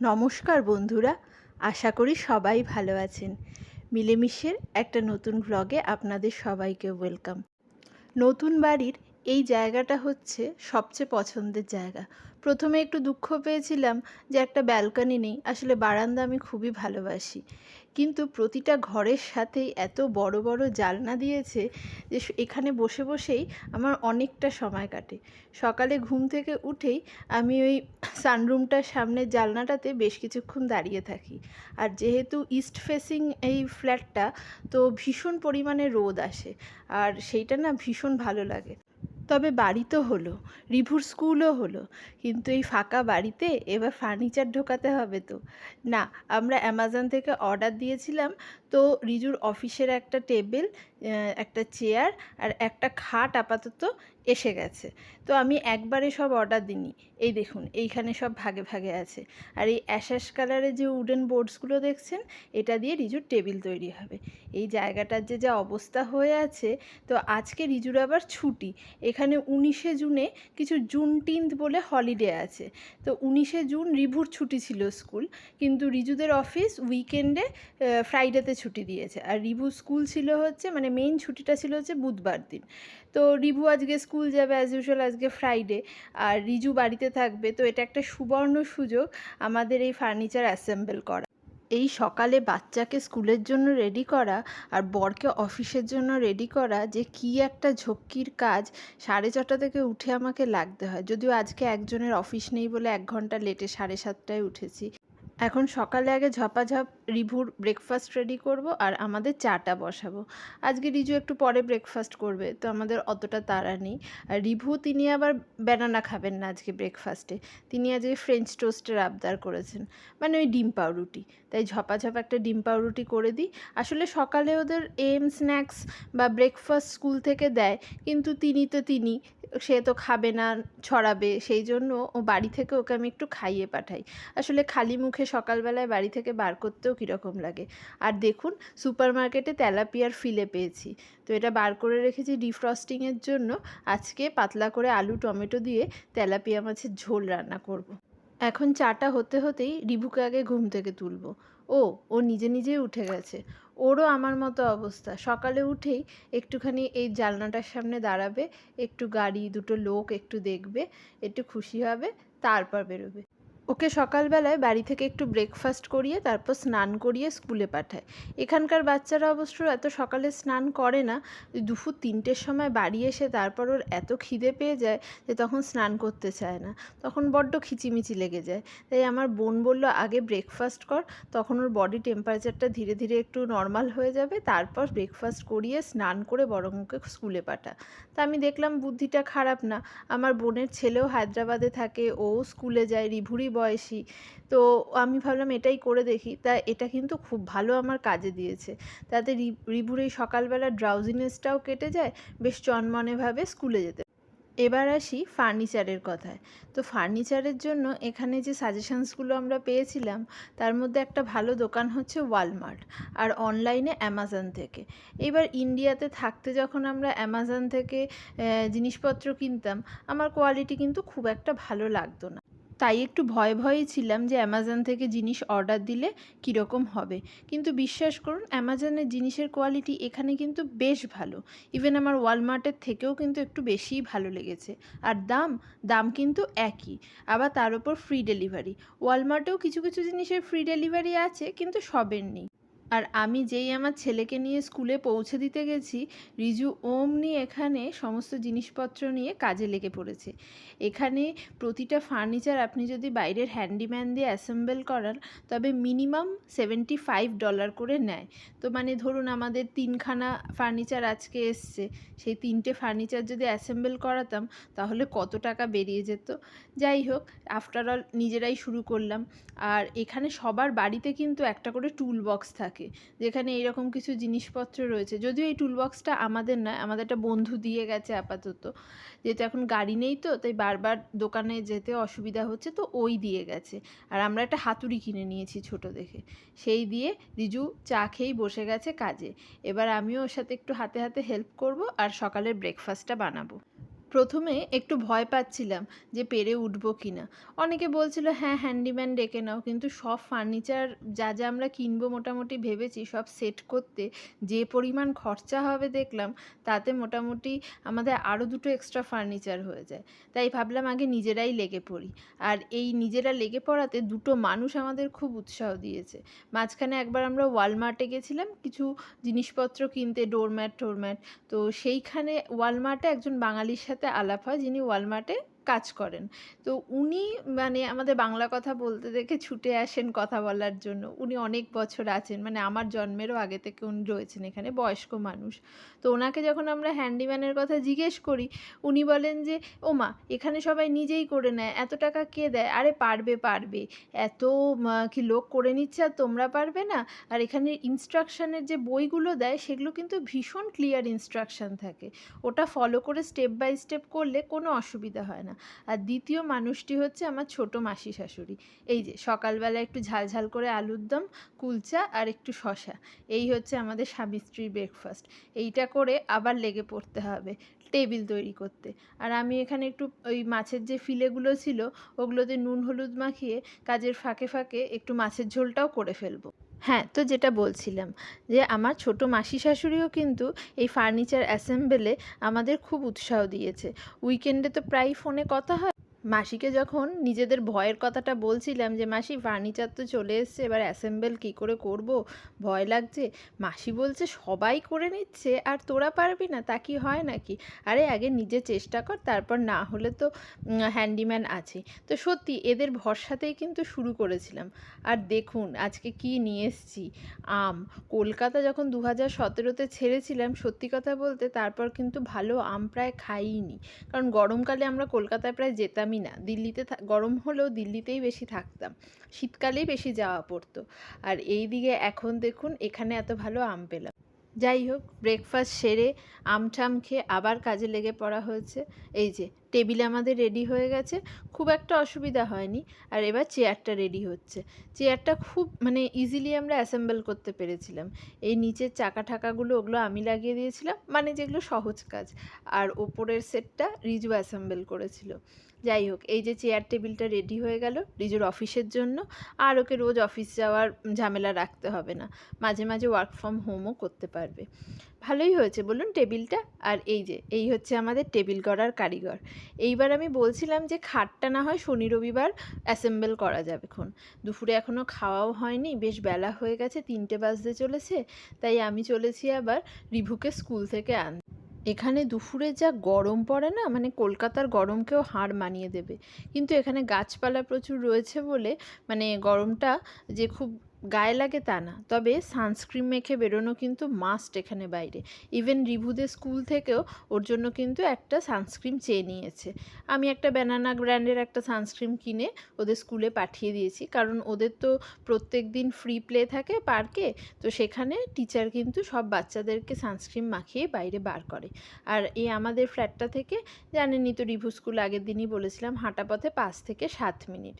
নমস্কার বন্ধুরা, আশা করি সবাই ভালো আছেন। মিলেমিশের একটা নতুন ব্লগে আপনাদের সবাইকে ওয়েলকাম নতুন বাড়ির এই জায়গাটা হচ্ছে সবচেয়ে পছন্দের জায়গা। প্রথমে একটু দুঃখ পেয়েছিলাম যে একটা ব্যালকনি নেই। আসলে বারান্দা আমি খুবই ভালোবাসি। কিন্তু প্রতিটা ঘরের সাথেই এত বড় বড় জালনা দিয়েছে যে এখানে বসে, বসেই আমার অনেকটা সময় কাটে। সকালে ঘুম থেকে উঠেই আমি ওই সানরুমটার সামনের জালনাটাতে বেশ কিছুক্ষণ দাঁড়িয়ে থাকি। আর যেহেতু ইস্ট ফেসিং এই ফ্ল্যাটটা, তো ভীষণ পরিমাণে রোদ আসে। আর সেইটা না ভীষণ ভালো লাগে। তবে বাড়ি তো হলো, রিভুর স্কুলও হলো, কিন্তু এই ফাঁকা বাড়িতে এবার ফার্নিচার ঢোকাতে হবে তো। না, আমরা অ্যামাজন থেকে অর্ডার দিয়েছিলাম, তো রিজুর অফিসের একটা টেবিল একটা চেয়ার আর একটা খাট আপাতত এসে গেছে। তো আমি একবারে সব অর্ডার দিইনি। এই দেখুন, এইখানে সব ভাগে ভাগে আছে। আর এই অ্যাশাস কালারের যে উডেন বোর্ডসগুলো দেখছেন, এটা দিয়ে রিজুর টেবিল তৈরি হবে। এই জায়গাটার যে যা অবস্থা হয়ে আছে, তো আজকে রিজুর আবার ছুটি। এখানে উনিশে জুনে কিছু জুন টিন্থ বলে হলিডে আছে। তো উনিশে জুন রিভুর ছুটি ছিল স্কুল, কিন্তু রিজুদের অফিস উইকেন্ডে ফ্রাইডেতে ছুটি দিয়েছে। আর রিভু স্কুল ছিল হচ্ছে মানে মেইন ছুটিটা ছিল হচ্ছে বুধবার দিন। তো রিভু আজকে স্কুল যাবে অ্যাজ ইউজুয়াল আজকে ফ্রাইডে আর রিজু বাড়িতে থাকবে, তো এটা একটা সুবর্ণ সুযোগ আমাদের এই ফার্নিচার অ্যাসেম্বল করা। এই সকালে বাচ্চাকে স্কুলের জন্য রেডি করা আর বরকে অফিসের জন্য রেডি করা যে কি একটা ঝক্কির কাজ সাড়ে ছটা থেকে উঠে আমাকে লাগতে হয়। যদিও আজকে একজনের অফিস নেই বলে এক ঘণ্টা লেটে সাড়ে সাতটায় উঠেছি এখন সকালে আগে ঝপাঝপ রিভুর ব্রেকফাস্ট রেডি করব আর আমাদের চাটা বসাবো। আজকে রিজু একটু পরে ব্রেকফাস্ট করবে, তো আমাদের অতটা তাড়া নেই। আর রিভু তিনি আবার ব্যানানা খাবেন না আজকে ব্রেকফাস্টে তিনি আজকে ফ্রেঞ্চ টোস্টের আবদার করেছেন মানে ওই ডিম পাউরুটি। তাই ঝপাঝপ একটা ডিম পাউরুটি করে দিই। আসলে সকালে ওদের এম স্ন্যাক্স বা ব্রেকফাস্ট স্কুল থেকে দেয়, কিন্তু তিনি তো তিনি সে তো খাবে না, ছড়াবে, সেই জন্য ও বাড়ি থেকে ওকে আমি একটু খাইয়ে পাঠাই। আসলে খালি মুখে সকালবেলায় বাড়ি থেকে বার করতেও কীরকম লাগে। আর দেখুন সুপার মার্কেটে তেলাপিয়ার ফিলে পেয়েছি। তো এটা বার করে রেখেছি ডিফ্রস্টিংয়ের জন্য। আজকে পাতলা করে আলু, টমেটো দিয়ে তেলাপিয়া মাছের ঝোল রান্না করব। এখন চাটা হতে হতেই রিভুকে আগে ঘুম থেকে তুলবো। ও ও নিজে নিজেই উঠে গেছে। ওরও আমার মতো অবস্থা। সকালে উঠেই একটুখানি এই জানলাটার সামনে দাঁড়াবে, একটু গাড়ি, দুটো লোক একটু দেখবে, একটু খুশি হবে, তারপর বেরোবে। ওকে সকালবেলায় বাড়ি থেকে একটু ব্রেকফাস্ট করিয়ে, তারপর স্নান করিয়ে স্কুলে পাঠায়। এখানকার বাচ্চারা অবশ্য এত সকালে স্নান করে না দুপুর তিনটের সময় বাড়ি এসে তারপর ওর এত খিদে পেয়ে যায় যে তখন স্নান করতে চায় না। তখন বড্ড খিচিমিচি লেগে যায়। তাই আমার বোন বলল, আগে ব্রেকফাস্ট কর। তখন ওর বডি টেম্পারেচারটা ধীরে ধীরে একটু নর্মাল হয়ে যাবে, তারপর ব্রেকফাস্ট করিয়ে স্নান করে বরং ওকে স্কুলে পাঠা। তা আমি দেখলাম বুদ্ধিটা খারাপ না। আমার বোনের ছেলেও হায়দ্রাবাদে থাকে, ও স্কুলে যায়, রিভুরি বয়সী। তো আমি ভাবলাম এটাই করে দেখি। তা এটা কিন্তু খুব ভালো আমার কাজে দিয়েছে। তাতে রি- রিভুর এই সকালবেলা ড্রাউজিনেসটাও কেটে যায়, বেশ চনমনেভাবে স্কুলে যেতে এবার আসি ফার্নিচারের কথায়। তো ফার্নিচারের জন্য এখানে যে সাজেশানসগুলো আমরা পেয়েছিলাম, তার মধ্যে একটা ভালো দোকান হচ্ছে ওয়ালমার্ট আর অনলাইনে অ্যামাজন থেকে। এবার ইন্ডিয়াতে থাকতে যখন আমরা অ্যামাজন থেকে জিনিসপত্র কিনতাম, আমার কোয়ালিটি কিন্তু খুব একটা ভালো লাগতো না। তাই একটু ভয় ভয়ে ছিলাম যে অ্যামাজন থেকে জিনিস অর্ডার দিলে কীরকম হবে। কিন্তু বিশ্বাস করুন অ্যামাজনের জিনিসের কোয়ালিটি এখানে কিন্তু বেশ ভালো। ইভেন আমার ওয়ালমার্টের থেকেও কিন্তু একটু বেশিই ভালো লেগেছে। আর দাম দাম কিন্তু একই। আবার তার উপর ফ্রি ডেলিভারি ওয়ালমার্টেও কিছু কিছু জিনিসের ফ্রি ডেলিভারি আছে, কিন্তু সবের নেই। আর আমি যেই আমার ছেলেকে নিয়ে স্কুলে পৌঁছে দিতে গেছি, রিজু ওমনি এখানে সমস্ত জিনিসপত্র নিয়ে কাজে লেগে পড়েছে। এখানে প্রতিটা ফার্নিচার আপনি যদি বাইরের হ্যান্ডিম্যান দিয়ে অ্যাসেম্বল করান, তবে মিনিমাম সেভেন্টি ফাইভ ডলার করে নেয়। তো মানে ধরুন আমাদের তিনখানা ফার্নিচার আজকে এসছে, সেই তিনটে ফার্নিচার যদি অ্যাসেম্বল করাতাম, তাহলে কত টাকা বেরিয়ে যেত? যাই হোক আফটার অল নিজেরাই শুরু করলাম। আর এখানে সবার বাড়িতে কিন্তু একটা করে টুল বক্স থাকে। যেখানে এইরকম কিছু জিনিসপত্র রয়েছে। যদিও এই টুল বক্সটা আমাদের নয় আমাদের একটা বন্ধু দিয়ে গেছে আপাতত। যেহেতু এখন গাড়ি নেই তো, তাই বারবার দোকানে যেতে অসুবিধা হচ্ছে, তো ওই দিয়ে গেছে। আর আমরা একটা হাতুড়ি কিনে নিয়েছি ছোট দেখে। সেই দিয়ে রিজু চা খেয়েই বসে গেছে কাজে। এবার আমিও ওর সাথে একটু হাতে হাতে হেল্প করব আর সকালের ব্রেকফাস্টটা বানাবো। প্রথমে একটু ভয় পাচ্ছিলাম যে পেরে উঠবো কি না অনেকে বলছিল হ্যাঁ হ্যান্ডিম্যান ডেকে নাও। কিন্তু সব ফার্নিচার যা যা আমরা কিনবো মোটামুটি ভেবেছি, সব সেট করতে যে পরিমাণ খরচা হবে দেখলাম, তাতে মোটামুটি আমাদের আরও দুটো এক্সট্রা ফার্নিচার হয়ে যায়। তাই ভাবলাম আগে নিজেরাই লেগে পড়ি। আর এই নিজেরা লেগে পড়াতে দুটো মানুষ আমাদের খুব উৎসাহ দিয়েছে। মাঝখানে একবার আমরা ওয়ালমার্টে গেছিলাম, কিছু জিনিসপত্র কিনতে ডোরম্যাট টোরম্যাট তো সেইখানে ওয়ালমার্টে একজন বাঙালির সাথে আলাপ হয় যিনি ওয়ালমার্টে কাজ করেন। তো উনি মানে আমাদের বাংলা কথা বলতে দেখে ছুটে আসেন কথা বলার জন্য। উনি অনেক বছর আছেন মানে আমার জন্মেরও আগে থেকে উনি রয়েছেন এখানে, বয়স্ক মানুষ। তো ওনাকে যখন আমরা হ্যান্ডিম্যানের কথা জিজ্ঞেস করি, উনি বলেন যে, ও মা, এখানে সবাই নিজেই করে নেয়, এত টাকা কে দেয়? আরে, পারবে পারবে। এত কি লোক করে নিচ্ছে আর তোমরা পারবে না? আর এখানে ইনস্ট্রাকশনের যে বইগুলো দেয়, সেগুলো কিন্তু ভীষণ ক্লিয়ার ইনস্ট্রাকশন থাকে। ওটা ফলো করে স্টেপ বাই স্টেপ করলে কোনো অসুবিধা হয় না। আর দ্বিতীয় মানুষটি হচ্ছে আমার ছোট মাসি শাশুড়ি। এই যে, সকালবেলা একটু ঝালঝাল করে আলুর দম, কুলচা আর একটু শশা এই হচ্ছে আমাদের স্বামী স্ত্রীর ব্রেকফাস্ট এইটা করে আবার লেগে পড়তে হবে টেবিল তৈরি করতে। আর আমি এখানে একটু ওই মাছের যে ফিলেগুলো ছিল, ওগুলোতে নুন হলুদ মাখিয়ে কাজের ফাঁকে ফাঁকে একটু মাছের ঝোলটাও করে ফেলব। হ্যাঁ তো যেটা বলছিলাম যে আমার ছোট মাসি শাশুড়িও কিন্তু এই ফার্নিচার অ্যাসেম্বলে আমাদের খুব উৎসাহ দিয়েছে। উইকেন্ডে তো প্রায় ফোনে কথা হয়। মাসিকে যখন নিজেদের ভয়ের কথাটা বলছিলাম যে, মাসি ফার্নিচার তো চলে এসছে, এবার অ্যাসেম্বল কী করে করব? ভয় লাগছে? মাসি বলছে, সবাই করে নিচ্ছে, আর তোরা পারবি না, তা কি হয় নাকি? আরে, আগে নিজে চেষ্টা কর, তারপর না হলে তো হ্যান্ডিম্যান আছে। তো সত্যি, এদের ভরসাতেই কিন্তু শুরু করেছিলাম। আর দেখুন, আজকে কি নিয়ে এসছি? আম, কলকাতা যখন দু হাজার সতেরোতে ছেড়েছিলাম, সত্যি কথা বলতে, তারপর কিন্তু ভালো আম প্রায় খাইনি কারণ গরমকালে আমরা কলকাতায় প্রায় যেতামই না। দিল্লিতে গরম হলেও দিল্লিতেই বেশি থাকতাম। শীতকালেই বেশি যাওয়া পড়তো। আর এই দিকে এখন দেখুন, এখানে এত ভালো আম পেলাম। যাই হোক ব্রেকফাস্ট সেরে আম টাম খেয়ে আবার কাজে লেগে পড়া হয়েছে। এই যে টেবিল আমাদের রেডি হয়ে গেছে। খুব একটা অসুবিধা হয়নি। আর এবার চেয়ারটা রেডি হচ্ছে। চেয়ারটা খুব মানে ইজিলি আমরা অ্যাসেম্বল করতে পেরেছিলাম। এই নিচের চাকা ঠাকাগুলো, ওগুলো আমি লাগিয়ে দিয়েছিলাম মানে যেগুলো সহজ কাজ। আর ওপরের সেটটা রিজু অ্যাসেম্বল করেছিল। যাই হোক, এই যে চেয়ার টেবিলটা রেডি হয়ে গেল রিজুর অফিসের জন্য। আর ওকে রোজ অফিস যাওয়ার ঝামেলা রাখতে হবে না। মাঝে মাঝে ওয়ার্ক ফ্রম হোমও করতে পারবে। ভালোই হয়েছে, বলুন টেবিলটা আর এই যে, এই হচ্ছে আমাদের টেবিল করার কারিগর। এইবার আমি বলছিলাম যে খাটটা না হয় শনি রবিবার অ্যাসেম্বল করা যাবে এখন। দুপুরে এখনও খাওয়াও হয়নি, বেশ বেলা হয়ে গেছে, তিনটে বাজতে চলেছে। তাই আমি চলেছি আবার রিভুকে স্কুল থেকে আন এখানে দুপুরে যা গরম পড়ে না মানে কলকাতার গরমকেও হার মানিয়ে দেবে। কিন্তু এখানে গাছপালা প্রচুর রয়েছে বলে মানে গরমটা যে খুব গায়ে লাগে তা না। তবে সানস্ক্রিন মেখে বেরোনো কিন্তু মাস্ট এখানে বাইরে। ইভেন রিভুদের স্কুল থেকেও ওর জন্য কিন্তু একটা সানস্ক্রিন চেয়ে নিয়েছে। আমি একটা ব্যানানা ব্র্যান্ডের একটা সানস্ক্রিন কিনে ওদের স্কুলে পাঠিয়ে দিয়েছি। কারণ ওদের তো প্রত্যেক দিন ফ্রি প্লে থাকে পার্কে তো সেখানে টিচার কিন্তু সব বাচ্চাদেরকে সানস্ক্রিন মাখিয়ে বাইরে বার করে। আর এই আমাদের ফ্ল্যাটটা থেকে, জানেনই তো রিভু স্কুল আগের দিনই বলেছিলাম, হাঁটা পথে পাঁচ থেকে সাত মিনিট।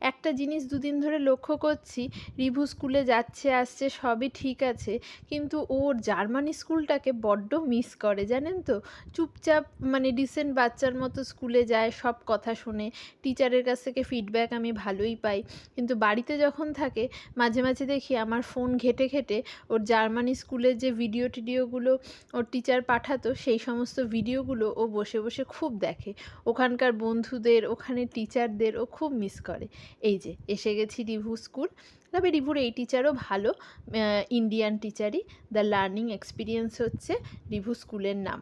একটা জিনিস দুদিন ধরে লক্ষ্য করছি, রিভু স্কুলে যাচ্ছে, আসছে, সবই ঠিক আছে। কিন্তু ওর জার্মানি স্কুলটাকে বড্ড মিস করে, জানেন তো? চুপচাপ মানে ডিসেন্ট বাচ্চার মতো স্কুলে যায়, সব কথা শোনে। টিচারের কাছ থেকে ফিডব্যাক আমি ভালোই পাই। কিন্তু বাড়িতে যখন থাকে, মাঝে মাঝে দেখি আমার ফোন ঘেটে ঘেটে ওর জার্মানি স্কুলের যে ভিডিও টিডিওগুলো ওর টিচার পাঠাতো, সেই সমস্ত ভিডিওগুলো ও বসে বসে খুব দেখে। ওখানকার বন্ধুদের, ওখানে টিচারদের ও খুব মিস করে। এই যে, এসে গেছি রিভু স্কুল। তবে রিভুর এই টিচারও ভালো। ইন্ডিয়ান টিচারই দ্য লার্নিং এক্সপিরিয়েন্স হচ্ছে রিভু স্কুলের নাম।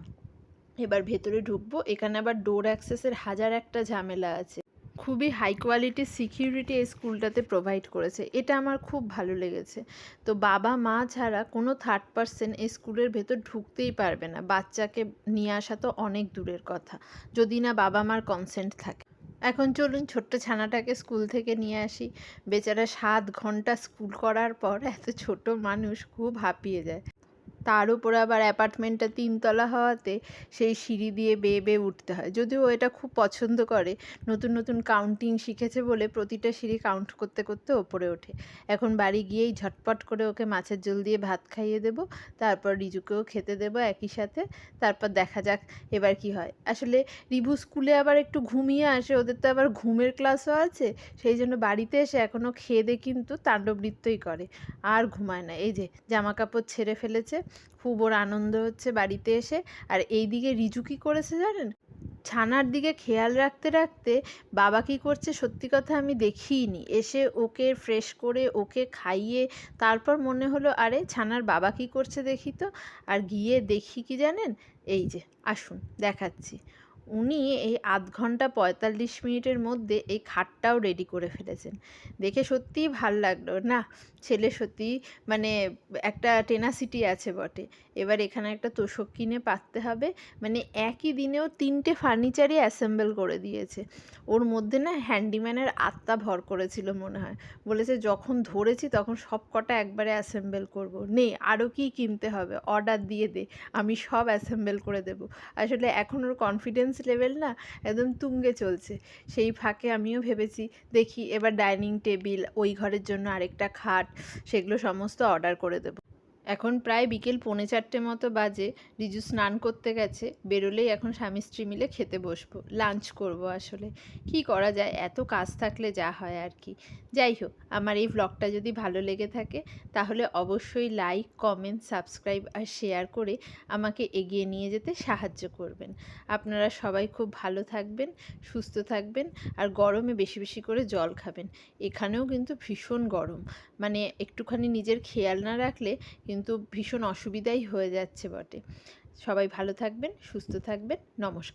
এবার ভেতরে ঢুকবো। এখানে আবার ডোর অ্যাক্সেসের হাজার একটা ঝামেলা আছে। খুবই হাই কোয়ালিটির সিকিউরিটি এই স্কুলটাতে প্রোভাইড করেছে। এটা আমার খুব ভালো লেগেছে। তো বাবা, মা ছাড়া কোনো থার্ড পার্সন এই স্কুলের ভেতর ঢুকতেই পারবে না। বাচ্চাকে নিয়ে আসা তো অনেক দূরের কথা। যদি না বাবা মার কনসেন্ট থাকে। এখন চলুন ছোট্ট ছানাটাকে স্কুল থেকে নিয়ে আসি। বেচারা সাত ঘণ্টা স্কুল করার পর এত ছোট মানুষ খুব হাঁপিয়ে যায়। তার উপরে আবার অ্যাপার্টমেন্টটা তিনতলা হওয়াতে সেই সিঁড়ি দিয়ে বেয়ে বেয়ে উঠতে হয়। যদিও এটা খুব পছন্দ করে, নতুন নতুন কাউন্টিং শিখেছে বলে প্রতিটা সিঁড়ি কাউন্ট করতে করতে ওপরে ওঠে। এখন বাড়ি গিয়েই ঝটপট করে ওকে মাছের ঝোল দিয়ে ভাত খাইয়ে দেবো, তারপর রিজুকেও খেতে দেবো একই সাথে, তারপর দেখা যাক এবার কি হয়। আসলে রিভু স্কুলে আবার একটু ঘুমিয়ে আসে, ওদের তো আবার ঘুমের ক্লাসও আছে, সেই জন্য বাড়িতে এসে এখনও খেয়ে দিয়ে কিন্তু তাণ্ডব নৃত্যই করে, আর ঘুমায় না। এই যে জামা কাপড় ছেড়ে ফেলেছে খুব ওর আনন্দ হচ্ছে বাড়িতে এসে। আর এই দিকে রিজু কী করেছে জানেন? ছানার দিকে খেয়াল রাখতে রাখতে বাবা কি করছে সত্যি কথা আমি দেখিনি। এসে ওকে ফ্রেশ করে ওকে খাইয়ে তারপর মনে হলো, আরে ছানার বাবা কি করছে দেখি তো। আর গিয়ে দেখি কি জানেন? এই যে, আসুন, দেখাচ্ছি। উনি এই আধ ঘণ্টা পঁয়তাল্লিশ মিনিটের মধ্যে এই খাটটাও রেডি করে ফেলেছেন। দেখে সত্যিই ভালো লাগল, না? ছেলে সত্যি মানে একটা টেনাসিটি আছে বটে। এবার এখানে একটা তোষক কিনে পাততে হবে। মানে একই দিনেও তিনটে ফার্নিচারই অ্যাসেম্বল করে দিয়েছে। ওর মধ্যে না হ্যান্ডিম্যানের আত্মা ভর করেছিল মনে হয়। বলেছে, যখন ধরেছি তখন সব কটা একবারে অ্যাসেম্বল করব। নেই আরও কি কিনতে হবে? অর্ডার দিয়ে দে, আমি সব অ্যাসেম্বল করে দেব। আসলে এখন ওর কনফিডেন্স লেভেল না একদম তুঙ্গে চলছে। সেই ফাঁকে আমিও ভেবেছি, দেখি এবার ডাইনিং টেবিল ওই ঘরের জন্য আরেকটা খাট, সেগুলো সমস্ত অর্ডার করে দেবো। এখন প্রায় বিকেল পৌনে চারটে মতো বাজে, রিজু স্নান করতে গেছে, বেরোলেই এখন স্বামী স্ত্রী মিলে খেতে বসবো লাঞ্চ করব আসলে। কি করা যায়? এত কাজ থাকলে যা হয় আর কি। যাই হোক, আমার এই ব্লগটা যদি ভালো লেগে থাকে, তাহলে অবশ্যই লাইক কমেন্ট সাবস্ক্রাইব আর শেয়ার করে আমাকে এগিয়ে নিয়ে যেতে সাহায্য করবেন। আপনারা সবাই খুব ভালো থাকবেন, সুস্থ থাকবেন আর গরমে বেশি বেশি করে জল খাবেন। এখানেও কিন্তু ভীষণ গরম। মানে একটুখানি নিজের খেয়াল না রাখলে কিন্তু ভীষণ অসুবিধাই হয়ে যাচ্ছে বটে। সবাই ভালো থাকবেন সুস্থ থাকবেন নমস্কার।